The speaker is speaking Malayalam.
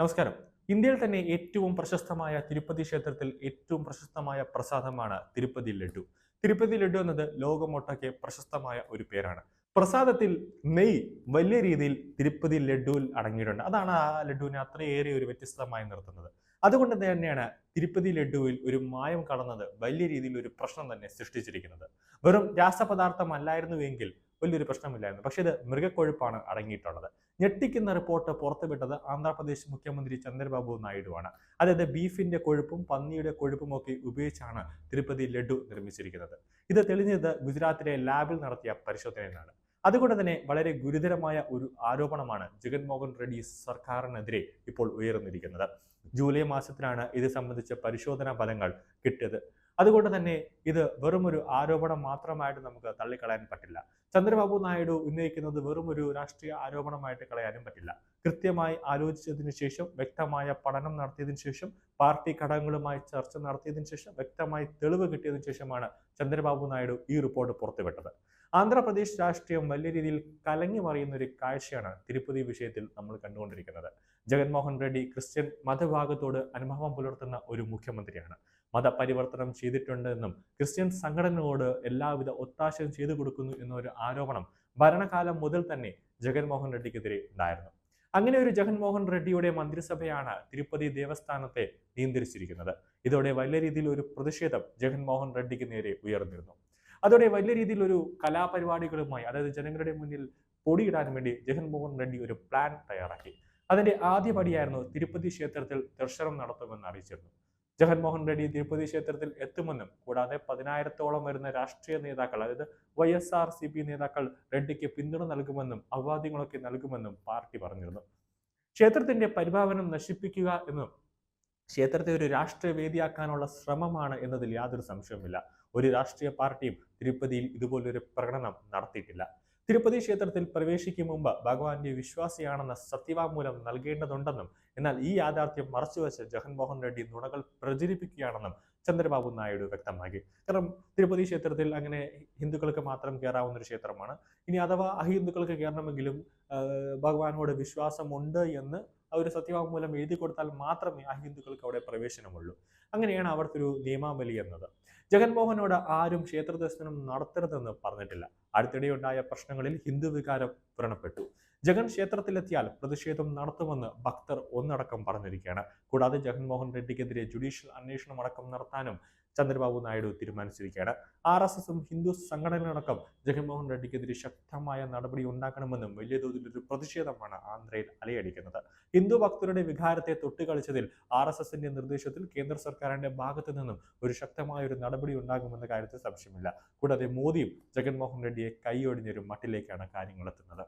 നമസ്കാരം. ഇന്ത്യയിൽ തന്നെ ഏറ്റവും പ്രശസ്തമായ തിരുപ്പതി ക്ഷേത്രത്തിൽ ഏറ്റവും പ്രശസ്തമായ പ്രസാദമാണ് തിരുപ്പതി ലഡു. തിരുപ്പതി ലഡു എന്നത് ലോകമൊട്ടൊക്കെ പ്രശസ്തമായ ഒരു പേരാണ്. പ്രസാദത്തിൽ നെയ് വലിയ രീതിയിൽ തിരുപ്പതി ലഡുവിൽ അടങ്ങിയിട്ടുണ്ട്. അതാണ് ആ ലഡുവിനെ അത്രയേറെ ഒരു വ്യത്യസ്തമായി നിർത്തുന്നത്. അതുകൊണ്ട് തന്നെയാണ് തിരുപ്പതി ലഡുവിൽ ഒരു മായം കടന്നത് വലിയ രീതിയിൽ ഒരു പ്രശ്നം തന്നെ സൃഷ്ടിച്ചിരിക്കുന്നത്. വെറും രാസപദാർത്ഥമല്ലായിരുന്നുവെങ്കിൽ വലിയൊരു പ്രശ്നമില്ലായിരുന്നു. പക്ഷേ ഇത് മൃഗക്കൊഴുപ്പാണ് അടങ്ങിയിട്ടുള്ളത്. ഞെട്ടിക്കുന്ന റിപ്പോർട്ട് പുറത്തുവിട്ടത് ആന്ധ്രാപ്രദേശ് മുഖ്യമന്ത്രി ചന്ദ്രബാബു നായിഡുവാണ്. അതായത് ബീഫിന്റെ കൊഴുപ്പും പന്നിയുടെ കൊഴുപ്പും ഒക്കെ ഉപയോഗിച്ചാണ് തിരുപ്പതി ലഡു നിർമ്മിച്ചിരിക്കുന്നത്. ഇത് തെളിഞ്ഞത് ഗുജറാത്തിലെ ലാബിൽ നടത്തിയ പരിശോധനയിലാണ്. അതുകൊണ്ട് തന്നെ വളരെ ഗുരുതരമായ ഒരു ആരോപണമാണ് ജഗൻമോഹൻ റെഡ്ഡി സർക്കാരിനെതിരെ ഇപ്പോൾ ഉയർന്നിരിക്കുന്നത്. ജൂലൈ മാസത്തിലാണ് ഇത് സംബന്ധിച്ച പരിശോധനാ ഫലങ്ങൾ കിട്ടിയത്. അതുകൊണ്ട് തന്നെ ഇത് വെറുമൊരു ആരോപണം മാത്രമായിട്ട് നമുക്ക് തള്ളിക്കളയാൻ പറ്റില്ല. ചന്ദ്രബാബു നായിഡു ഉന്നയിക്കുന്നത് വെറുമൊരു രാഷ്ട്രീയ ആരോപണമായിട്ട് കളയാനും പറ്റില്ല. കൃത്യമായി ആലോചിച്ചതിന് ശേഷം വ്യക്തമായ പഠനം നടത്തിയതിനു ശേഷം പാർട്ടി ഘടകങ്ങളുമായി ചർച്ച നടത്തിയതിനു ശേഷം വ്യക്തമായി തെളിവ് കിട്ടിയതിനു ശേഷമാണ് ചന്ദ്രബാബു നായിഡു ഈ റിപ്പോർട്ട് പുറത്തുവിട്ടത്. ആന്ധ്രാപ്രദേശ് രാഷ്ട്രീയം വലിയ രീതിയിൽ കലങ്ങി മറിയുന്ന ഒരു കാഴ്ചയാണ് തിരുപ്പതി വിഷയത്തിൽ നമ്മൾ കണ്ടുകൊണ്ടിരിക്കുന്നത്. ജഗൻമോഹൻ റെഡ്ഡി ക്രിസ്ത്യൻ മതഭാഗത്തോട് അനുഭവം പുലർത്തുന്ന ഒരു മുഖ്യമന്ത്രിയാണ്. മതപരിവർത്തനം ചെയ്തിട്ടുണ്ടെന്നും ക്രിസ്ത്യൻ സംഘടനയോട് എല്ലാവിധ ഒത്താശയും ചെയ്തു കൊടുക്കുന്നു എന്നൊരു ആരോപണം ഭരണകാലം മുതൽ തന്നെ ജഗൻമോഹൻ റെഡ്ഡിക്കെതിരെ ഉണ്ടായിരുന്നു. അങ്ങനെ ഒരു ജഗൻമോഹൻ റെഡ്ഡിയുടെ മന്ത്രിസഭയാണ് തിരുപ്പതി ദേവസ്ഥാനത്തെ നിയന്ത്രിച്ചിരിക്കുന്നത്. ഇതോടെ വലിയ രീതിയിൽ ഒരു പ്രതിഷേധം ജഗൻമോഹൻ റെഡ്ഡിക്ക് നേരെ ഉയർന്നിരുന്നു. അതോടെ വലിയ രീതിയിൽ ഒരു കലാപരിപാടികളുമായി അതായത് ജനങ്ങളുടെ മുന്നിൽ പൊടിയിടാൻ വേണ്ടി ജഗൻമോഹൻ റെഡ്ഡി ഒരു പ്ലാൻ തയ്യാറാക്കി. അതിന്റെ ആദ്യ പടിയായിരുന്നു തിരുപ്പതി ക്ഷേത്രത്തിൽ ദർശനം നടത്തുമെന്ന് അറിയിച്ചിരുന്നു. ജഗൻമോഹൻ റെഡ്ഡി തിരുപ്പതി ക്ഷേത്രത്തിൽ എത്തുമെന്നും കൂടാതെ പതിനായിരത്തോളം വരുന്ന രാഷ്ട്രീയ നേതാക്കൾ അതായത് Y S R C P നേതാക്കൾ റെഡ്ഡിക്ക് പിന്തുണ നൽകുമെന്നും അവവാദ്യങ്ങളൊക്കെ നൽകുമെന്നും പാർട്ടി പറഞ്ഞിരുന്നു. ക്ഷേത്രത്തിന്റെ പരിഭാവനം നശിപ്പിക്കുക എന്നും ക്ഷേത്രത്തെ ഒരു രാഷ്ട്രീയ വേദിയാക്കാനുള്ള ശ്രമമാണ് എന്നതിൽ യാതൊരു സംശയവുമില്ല. ഒരു രാഷ്ട്രീയ പാർട്ടിയും തിരുപ്പതിയിൽ ഇതുപോലൊരു പ്രകടനം നടത്തിയിട്ടില്ല. തിരുപ്പതി ക്ഷേത്രത്തിൽ പ്രവേശിക്കും മുമ്പ് ഭഗവാന്റെ വിശ്വാസിയാണെന്ന സത്യവാങ്മൂലം നൽകേണ്ടതുണ്ടെന്നും എന്നാൽ ഈ യാഥാർത്ഥ്യം മറച്ചുവെച്ച് ജഗൻമോഹൻ റെഡ്ഡി നുണകൾ പ്രചരിപ്പിക്കുകയാണെന്നും ചന്ദ്രബാബു നായിഡു വ്യക്തമാക്കി. കാരണം തിരുപ്പതി ക്ഷേത്രത്തിൽ അങ്ങനെ ഹിന്ദുക്കൾക്ക് മാത്രം കയറാവുന്ന ഒരു ക്ഷേത്രമാണ്. ഇനി അഥവാ അഹിന്ദുക്കൾക്ക് കയറണമെങ്കിലും ഭഗവാനോട് വിശ്വാസമുണ്ട് എന്ന് ആ ഒരു സത്യവാങ്മൂലം എഴുതി കൊടുത്താൽ മാത്രമേ ആ ഹിന്ദുക്കൾക്ക് അവിടെ പ്രവേശനമുള്ളൂ. അങ്ങനെയാണ് അവിടുത്തെ ഒരു നിയമാവലി എന്നത്. ജഗൻമോഹനോട് ആരും ക്ഷേത്ര ദർശനം നടത്തരുതെന്ന് പറഞ്ഞിട്ടില്ല. അടുത്തിടെ ഉണ്ടായ പ്രശ്നങ്ങളിൽ ഹിന്ദു വികാരം വ്രണപ്പെട്ടു. ജഗൻ ക്ഷേത്രത്തിലെത്തിയാൽ പ്രതിഷേധം നടത്തുമെന്ന് ഭക്തർ ഒന്നടക്കം പറഞ്ഞിരിക്കുകയാണ്. കൂടാതെ ജഗൻമോഹൻ റെഡ്ഡിക്കെതിരെ ജുഡീഷ്യൽ അന്വേഷണം അടക്കം നടത്താനും ചന്ദ്രബാബു നായിഡു തീരുമാനിച്ചിരിക്കുകയാണ്. ആർ എസ് എസും ഹിന്ദു സംഘടനകളടക്കം ജഗൻമോഹൻ റെഡ്ഡിക്കെതിരെ ശക്തമായ നടപടി ഉണ്ടാക്കണമെന്നും വലിയ തോതിൽ ഒരു പ്രതിഷേധമാണ് ആന്ധ്രയിൽ അലയടിക്കുന്നത്. ഹിന്ദു ഭക്തരുടെ വികാരത്തെ തൊട്ടുകളിച്ചതിൽ ആർ എസ് എസിന്റെ നിർദ്ദേശത്തിൽ കേന്ദ്ര സർക്കാരിന്റെ ഭാഗത്തു നിന്നും ഒരു ശക്തമായ ഒരു നടപടി ഉണ്ടാകുമെന്ന കാര്യത്തിൽ സംശയമില്ല. കൂടാതെ മോദിയും ജഗൻമോഹൻ റെഡ്ഡിയെ കൈയൊടിഞ്ഞൊരു മട്ടിലേക്കാണ് കാര്യങ്ങൾ എത്തുന്നത്.